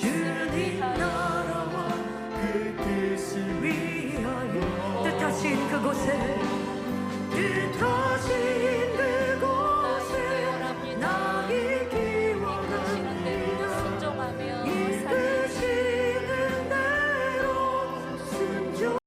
주님 나라와 그 뜻을 위하여 뜻하신 그곳에 뜻하